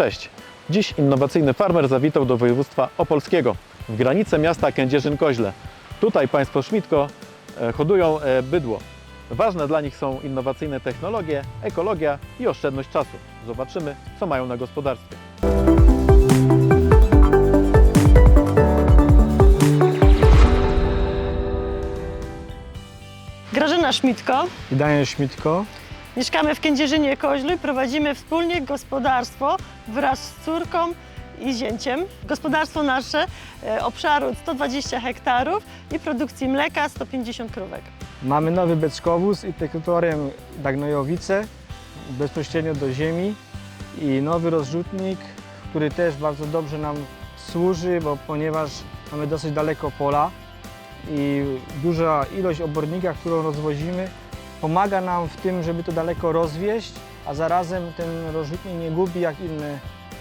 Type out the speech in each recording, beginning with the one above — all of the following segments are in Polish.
Cześć! Dziś innowacyjny farmer zawitał do województwa opolskiego, w granice miasta Kędzierzyn-Koźle. Tutaj państwo Szmitko e, hodują e, bydło. Ważne dla nich są innowacyjne technologie, ekologia i oszczędność czasu. Zobaczymy, co mają na gospodarstwie. Grażyna Szmitko. i Daniel Śmitko. Mieszkamy w Kędzierzynie Koźlu i prowadzimy wspólnie gospodarstwo wraz z córką i zięciem. Gospodarstwo nasze e, obszaru 120 hektarów i produkcji mleka 150 krówek. Mamy nowy beczkowóz i tektorem na gnojowice bezpośrednio do ziemi i nowy rozrzutnik, który też bardzo dobrze nam służy, bo ponieważ mamy dosyć daleko pola i duża ilość obornika, którą rozwozimy, pomaga nam w tym, żeby to daleko rozwieść, a zarazem ten rozrzutnik nie gubi jak inne,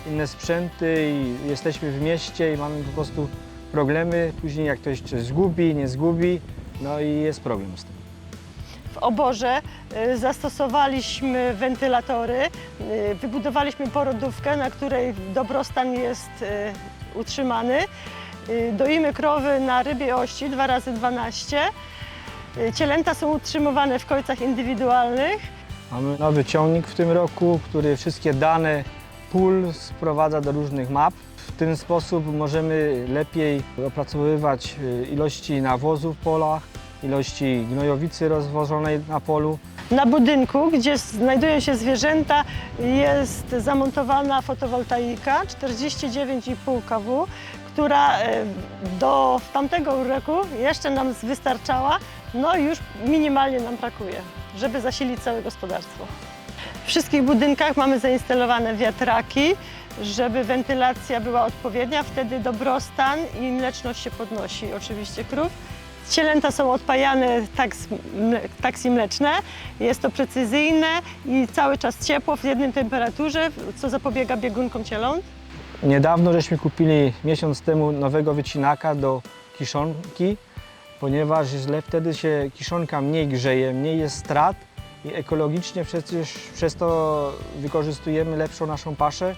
inne sprzęty i jesteśmy w mieście i mamy po prostu problemy. Później jak ktoś coś zgubi, nie zgubi, no i jest problem z tym. W oborze e, zastosowaliśmy wentylatory, e, wybudowaliśmy porodówkę, na której dobrostan jest e, utrzymany. Doimy krowy na rybie ości 2 razy 12 E, Cielęta są utrzymywane w kojcach indywidualnych. Mamy nowy ciągnik w tym roku, który wszystkie dane pól sprowadza do różnych map. W ten sposób możemy lepiej opracowywać y, ilości nawozów w polach, ilości gnojowicy rozwożonej na polu. Na budynku, gdzie znajdują się zwierzęta, jest zamontowana fotowoltaika 49,5 kW, która e, do tamtego roku jeszcze nam wystarczała, no już minimalnie nam brakuje, żeby zasilić całe gospodarstwo. W wszystkich budynkach mamy zainstalowane wiatraki, żeby wentylacja była odpowiednia, wtedy dobrostan i mleczność się podnosi oczywiście krów. Cielęta są odpajane taks, taksi mleczne. Jest to precyzyjne i cały czas ciepło w jednej temperaturze, co zapobiega biegunkom cieląt. Niedawno żeśmy kupili miesiąc temu nowego wycinaka do kiszonki, ponieważ źle wtedy się kiszonka mniej grzeje, mniej jest strat i ekologicznie przecież przez to wykorzystujemy lepszą naszą paszę.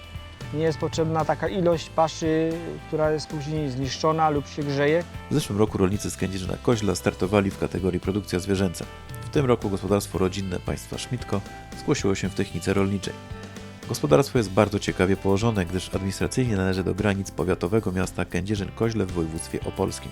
Nie jest potrzebna taka ilość paszy, która jest później zniszczona lub się grzeje. W zeszłym roku rolnicy z Kędzierzyna Koźla startowali w kategorii produkcja zwierzęca. W tym roku gospodarstwo rodzinne państwa Szmitko zgłosiło się w technice rolniczej. Gospodarstwo jest bardzo ciekawie położone, gdyż administracyjnie należy do granic powiatowego miasta Kędzierzyn-Koźle w województwie opolskim.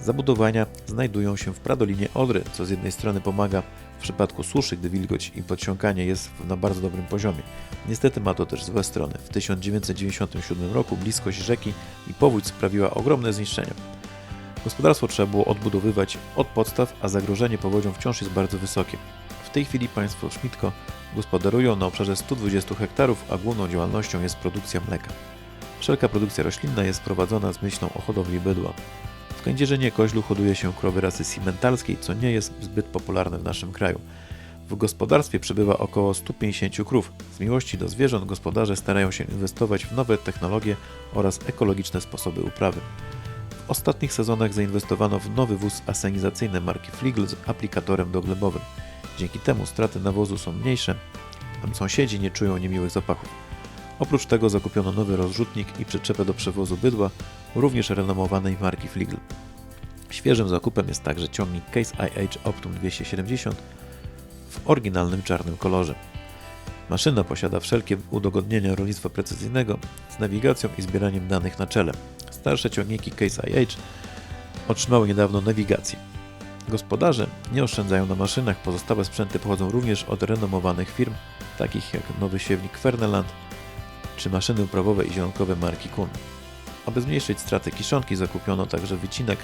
Zabudowania znajdują się w pradolinie Odry, co z jednej strony pomaga w przypadku suszy, gdy wilgoć i podsiąkanie jest na bardzo dobrym poziomie. Niestety ma to też złe strony. W 1997 roku bliskość rzeki i powódź sprawiła ogromne zniszczenia. Gospodarstwo trzeba było odbudowywać od podstaw, a zagrożenie powodzią wciąż jest bardzo wysokie. W tej chwili państwo Szmitko gospodarują na obszarze 120 hektarów, a główną działalnością jest produkcja mleka. Wszelka produkcja roślinna jest prowadzona z myślą o hodowli bydła. Kędzierzynie Koźlu hoduje się krowy rasy simentalskiej, co nie jest zbyt popularne w naszym kraju. W gospodarstwie przebywa około 150 krów. Z miłości do zwierząt gospodarze starają się inwestować w nowe technologie oraz ekologiczne sposoby uprawy. W ostatnich sezonach zainwestowano w nowy wóz asenizacyjny marki Fligl z aplikatorem doglebowym. Dzięki temu straty nawozu są mniejsze, a sąsiedzi nie czują niemiłych zapachów. Oprócz tego zakupiono nowy rozrzutnik i przyczepę do przewozu bydła, również renomowanej marki Fligl. Świeżym zakupem jest także ciągnik Case IH Optum 270 w oryginalnym czarnym kolorze. Maszyna posiada wszelkie udogodnienia rolnictwa precyzyjnego z nawigacją i zbieraniem danych na czele. Starsze ciągniki Case IH otrzymały niedawno nawigację. Gospodarze nie oszczędzają na maszynach, pozostałe sprzęty pochodzą również od renomowanych firm, takich jak nowy siewnik Ferneland czy maszyny uprawowe i zielonkowe marki Kuhn. Aby zmniejszyć straty kiszonki, zakupiono także wycinek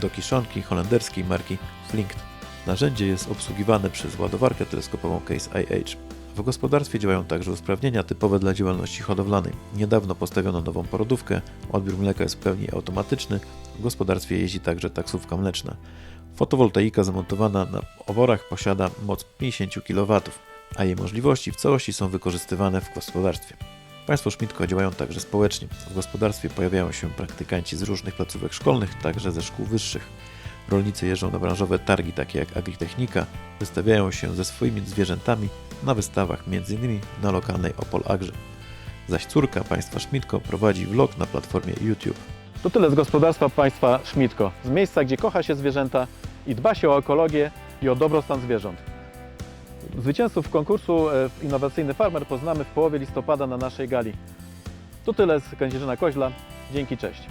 do kiszonki holenderskiej marki Flinkt. Narzędzie jest obsługiwane przez ładowarkę teleskopową Case IH. W gospodarstwie działają także usprawnienia typowe dla działalności hodowlanej. Niedawno postawiono nową porodówkę, odbiór mleka jest w pełni automatyczny, w gospodarstwie jeździ także taksówka mleczna. Fotowoltaika zamontowana na oborach posiada moc 50 kW, a jej możliwości w całości są wykorzystywane w gospodarstwie. Państwo Szmitko działają także społecznie. W gospodarstwie pojawiają się praktykanci z różnych placówek szkolnych, także ze szkół wyższych. Rolnicy jeżdżą na branżowe targi takie jak Agritechnika, wystawiają się ze swoimi zwierzętami na wystawach m.in. na lokalnej Opol Agrze. zaś córka państwa Szmitko prowadzi vlog na platformie YouTube. To tyle z gospodarstwa państwa Szmitko, z miejsca, gdzie kocha się zwierzęta i dba się o ekologię i o dobrostan zwierząt. Zwycięzców konkursu e, Innowacyjny Farmer poznamy w połowie listopada na naszej gali. To tyle z Kędzierzyna Koźla. Dzięki, cześć.